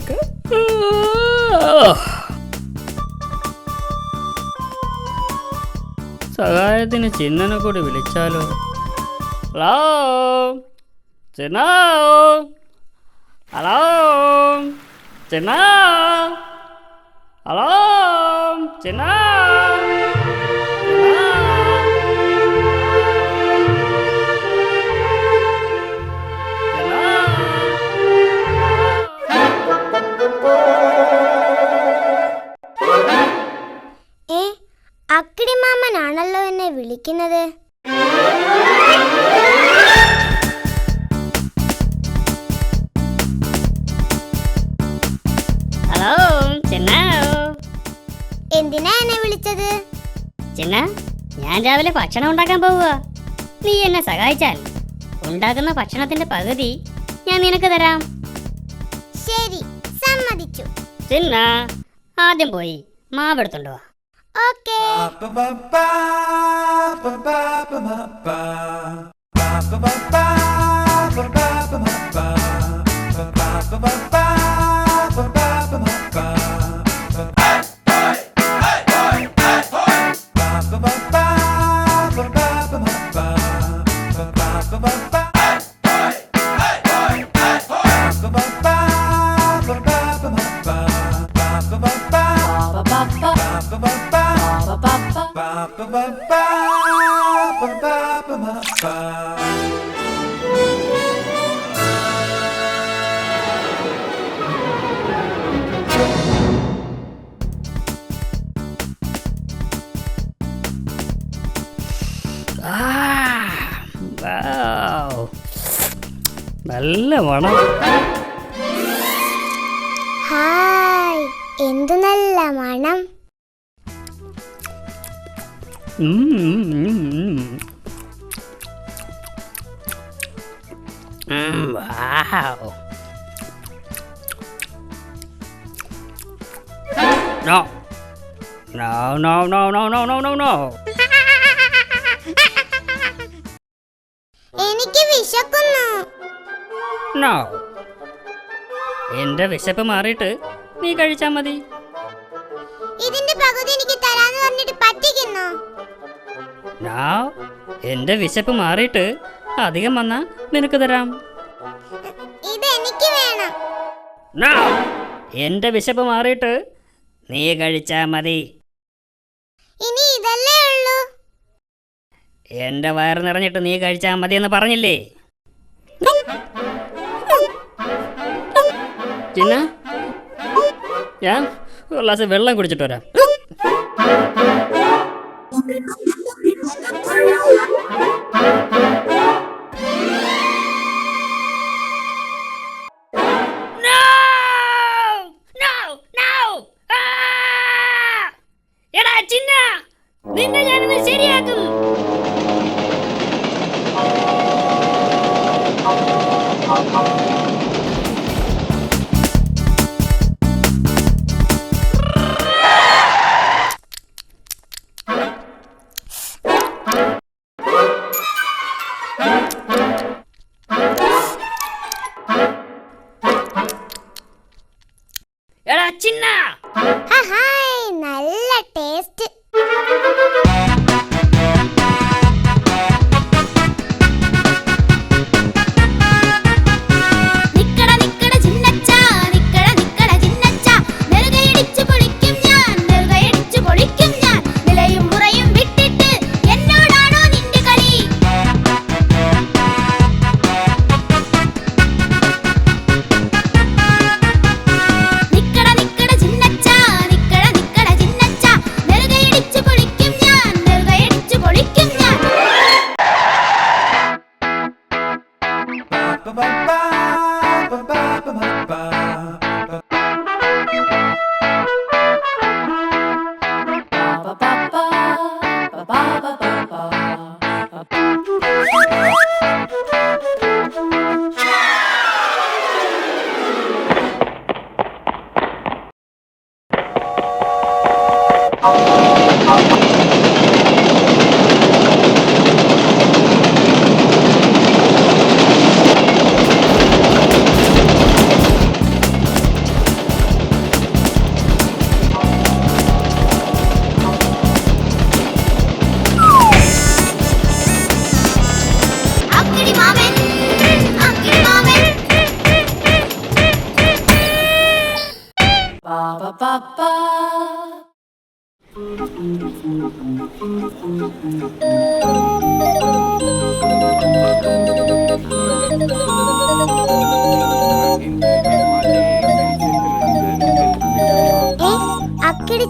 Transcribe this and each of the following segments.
Marco. సదాయతిని చిన్నను కూడా పిలిచాలు. Hello Chinna. Hello Chinna. Hello Chinna. ഞാൻ രാവിലെ ഭക്ഷണം ഉണ്ടാക്കാൻ പോവുക. നീ എന്നെ സഹായിച്ചാൽ ഉണ്ടാക്കുന്ന ഭക്ഷണത്തിന്റെ പകുതി ഞാൻ നിനക്ക് തരാം. ശരി സമ്മതിച്ചു. ചിന്ന ആദ്യം പോയി മാവെടുത്തുണ്ടോ ഓക്കേ. ഉം, ഹായ് ഉം. നല്ല മണം No. No, no, no, no, no, no, no, no. No. എന്റെ വിശപ്പ് മാറിയിട്ട് നീ കഴിച്ചാ മതി. ഇതിന്റെ പകുതി എനിക്ക് തരാന്ന് പറഞ്ഞിട്ട് പറ്റിക്കുന്നു. നോ എന്റെ വിശപ്പ് മാറിയിട്ട് അധികം വന്നാ നിനക്ക് തരാം. ഇത് എനിക്ക് വേണം. നോ എന്റെ വിശപ്പ് മാറിയിട്ട് നീ കഴിച്ചാ മതി. ഇനി ഇതല്ലേ ഉള്ളൂ. എന്റെ വയറ് നിറഞ്ഞിട്ട് നീ കഴിച്ചാ മതി എന്ന് പറഞ്ഞില്ലേ? ചിന്ന ഞാൻ ഒരു ഗ്ലാസ് വെള്ളം കുടിച്ചിട്ട് വരാം No!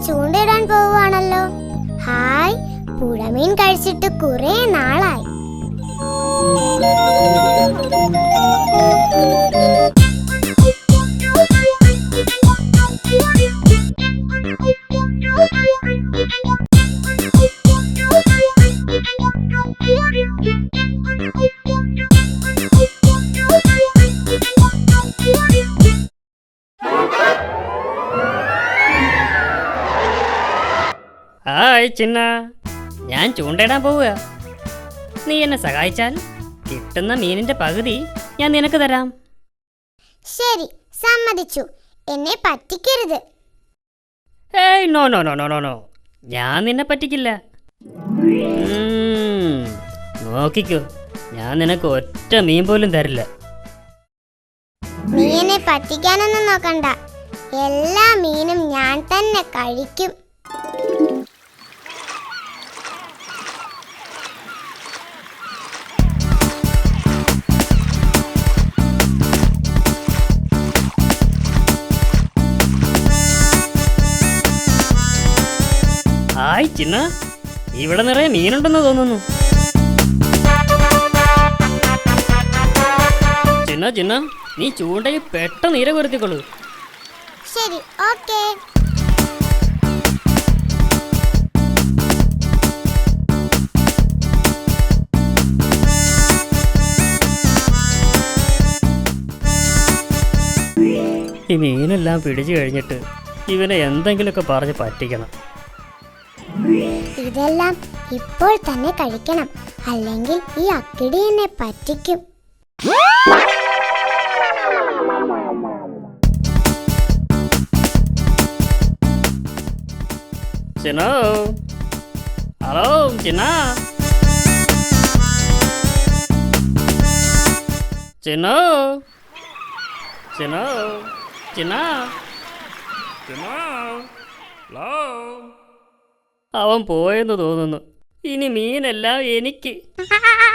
ചൂണ്ടയിടാൻ പോവുകയാണല്ലോ. ഹായ് പുഴമീൻ കഴിച്ചിട്ട് കുറെ നാളായി. ചിന്ന. ഞാൻ ചൂണ്ടയിടാൻ പോവുക. നീ എന്നെ സഹായിച്ചാൽ കിട്ടുന്ന മീനിന്റെ പകുതി ഞാൻ നിനക്ക് തരാം. ശരി സമ്മതിച്ചു. എന്നെ പറ്റിക്കരുത്. ഏയ് no no no no no no. ഞാൻ നിന്നെ പറ്റിക്കില്ല. നോക്കിക്കോ. ഞാൻ നിനക്ക് ഒറ്റ മീൻ പോലും തരില്ല. നീ എന്നെ പറ്റിക്കാനൊന്നും നോക്കണ്ട. എല്ലാ മീനും ഞാൻ തന്നെ കഴിക്കും. ചിന്ന ഇവിടെ നിറയെ മീനുണ്ടെന്ന് തോന്നുന്നു. ചിന്ന ചിന്ന നീ ചൂണ്ടയിൽ പെട്ടെന്ന് നീര കൊരുത്തിക്കൊള്ളു. ശരി ഓക്കേ. ഈ മീനെല്ലാം പിടിച്ചു കഴിഞ്ഞിട്ട് ഇവനെ എന്തെങ്കിലുമൊക്കെ പറഞ്ഞ് പറ്റിക്കണം. ഇതെല്ലാം ഇപ്പോൾ തന്നെ കഴിക്കണം. അല്ലെങ്കിൽ ഈ അക്കിടി എന്നെ പറ്റിക്കും. ചിന്നോ? ഹലോ ചിന്ന? ചിന്നോ? ചിന്നോ? ചിന്ന? ചിന്നോ? ഹലോ? അവൻ പോയെന്ന് തോന്നുന്നു. ഇനി മീനെല്ലാം എനിക്ക്.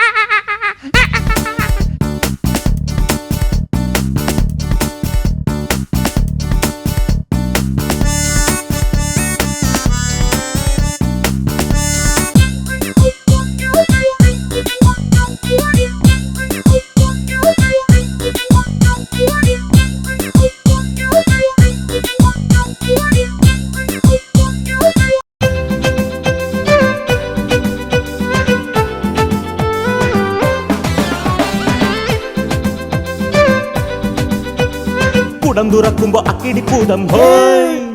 കുടം തുറക്കുമ്പോ അക്കിടിക്കൂടം ഹോയ്!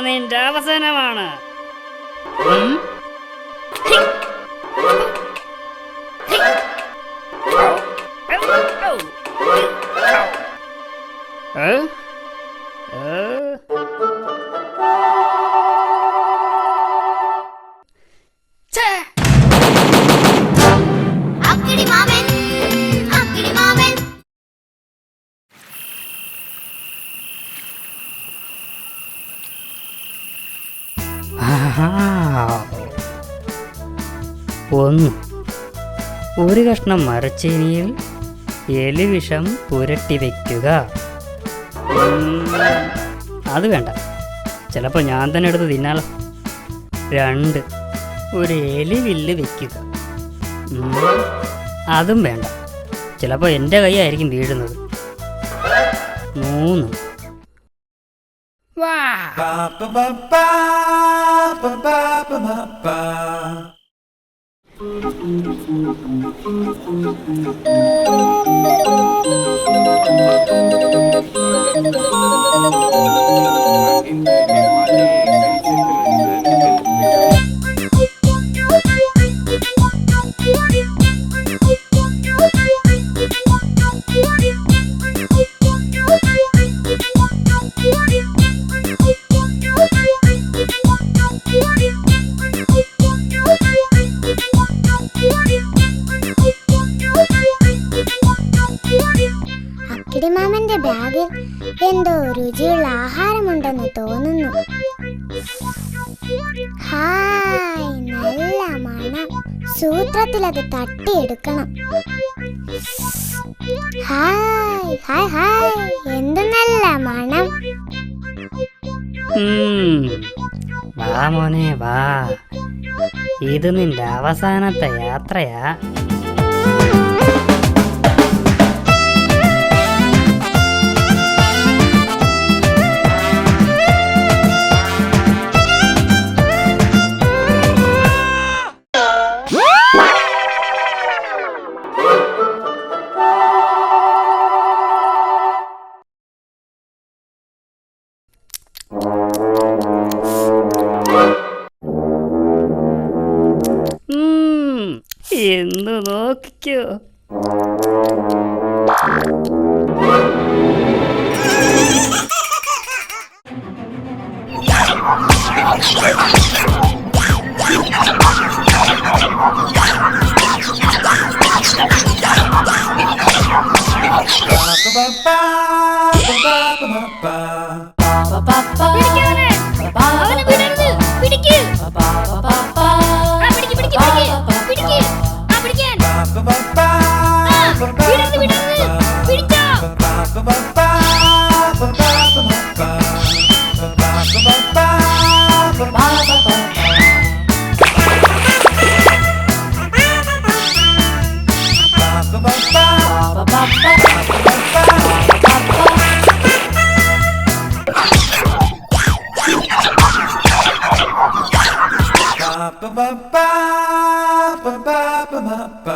നിന്റെ അവസാനമാണ്. ഒരു കഷ്ണം മരച്ചീനിയിൽ എലിവിഷം പുരട്ടി വയ്ക്കുക അത് വേണ്ട. ചിലപ്പോൾ ഞാൻ തന്നെ എടുത്ത് തിന്നാലോ. രണ്ട് ഒരു എലിവില്ല് വെക്കുക. ഉം, അതും വേണ്ട. ചിലപ്പോൾ എന്റെ കൈയായിരിക്കും വീഴുന്നത്. മൂന്ന്. വാ. Thank you. ഹായ് നല്ല മണം. സൂത്രത്തിൽ അത് തട്ടിയെടുക്കണം. Hi hi hi. എന്ത് നല്ല മണം. വാ മോനെ വാ. ഇത് നിന്റെ അവസാനത്തെ യാത്രയാ. you. We're together! ba ba ba.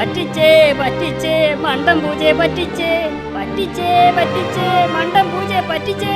പറ്റിച്ചേ പറ്റിച്ചേ മണ്ടം പൂജയെ പറ്റിച്ചേ പറ്റിച്ചേ പറ്റിച്ചേ മണ്ടം പൂജയെ പറ്റിച്ചേ.